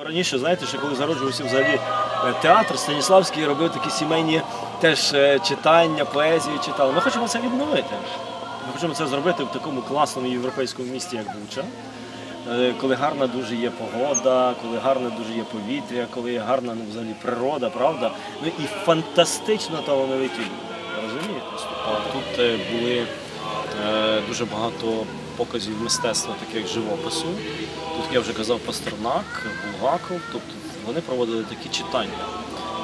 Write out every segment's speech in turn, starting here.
Раніше, знаєте, ще коли зароджувався взагалі е, театр, Станіславський робив такі сімейні теж е, читання, поезію читали. Ми хочемо це відновити. Ми хочемо це зробити в такому класному європейському місті, як Буча. Е, Коли гарна дуже є погода, коли гарне дуже є повітря, коли є гарна ну, взагалі природа, правда? Ну і фантастично талановиті люди. Розумієте? Тут були дуже багато показів мистецтва, таких живопису. Тут я вже казав Пастернак, Булгаков. Тобто вони проводили такі читання.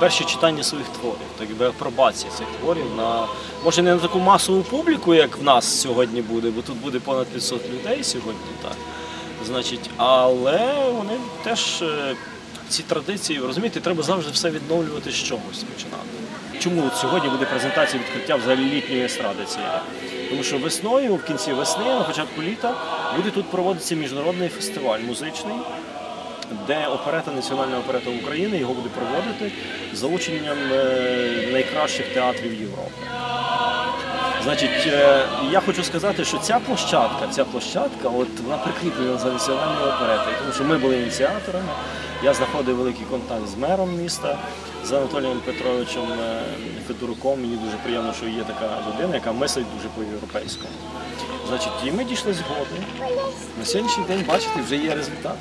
Перші читання своїх творів, так якби апробація цих творів на може не на таку масову публіку, як в нас сьогодні буде, бо тут буде понад 500 людей сьогодні, так. Значить, але вони теж е, ці традиції, розумієте, треба завжди все відновлювати з чогось починати. Чому от сьогодні буде презентація відкриття взагалі літньої естради цієї? Тому що весною, в кінці весни, на початку літа, буде тут проводитися міжнародний фестиваль музичний, де оперета Національна оперета України його буде проводити з залученням е, найкращих театрів Європи. Значить, е, я хочу сказати, що ця площадка, ця площадка, от вона прикріплена за національною оперетою, тому що ми були ініціаторами. Я знаходив великий контакт з мером міста, з Анатолієм Петровичем е, Федоруком. Мені дуже приємно, що є така людина, яка мислить дуже по-європейському. Значить, і ми дійшли згоди. На сьогоднішній день, бачите, вже є результат.